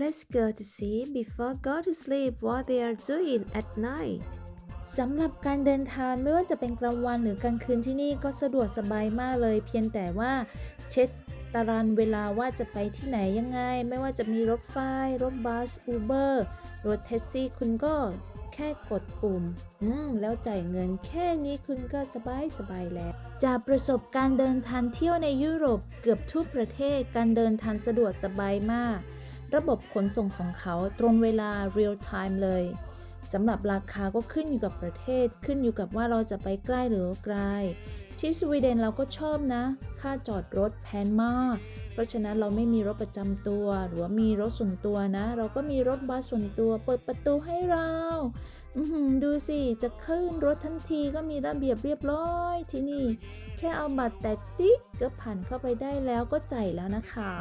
Let's go to see before go to sleep what they are doing at night สำหรับการเดินทางไม่ว่าจะเป็นกลางวันหรือกลางคืนที่นี่ก็สะดวกสบายมากเลย เพียงแต่ว่าเช็คตารางเวลาว่าจะไปที่ไหนยังไง ไม่ว่าจะมีรถไฟ รถบัสอูเบอร์รถแท็กซี่คุณก็แค่กดปุ่ม อืม แล้วจ่ายเงินแค่นี้คุณก็สบายสบายแล้ว จากประสบการณ์เดินทางเที่ยวในยุโรปเกือบทุกประเทศการเดินทางสะดวกสบายมาก ระบบขนส่งของเขาตรงเวลา real time เลยสำหรับราคาก็ขึ้นอยู่กับประเทศ ขึ้นอยู่กับว่าเราจะไปใกล้หรือไกล ที่สวีเดนเราก็ชอบนะ ค่าจอดรถแพงมาก เพราะฉะนั้นเราไม่มีรถประจำตัว หรือว่ามีรถส่วนตัวนะ เราก็มีรถบัสส่วนตัว เปิดประตูให้เราดูสิ จะขึ้นรถทันทีก็มีระเบียบเรียบร้อยที่นี่ แค่เอาบัตรแตะติ๊กก็ผ่านเข้าไปได้แล้วก็จ่ายแล้วนะคะ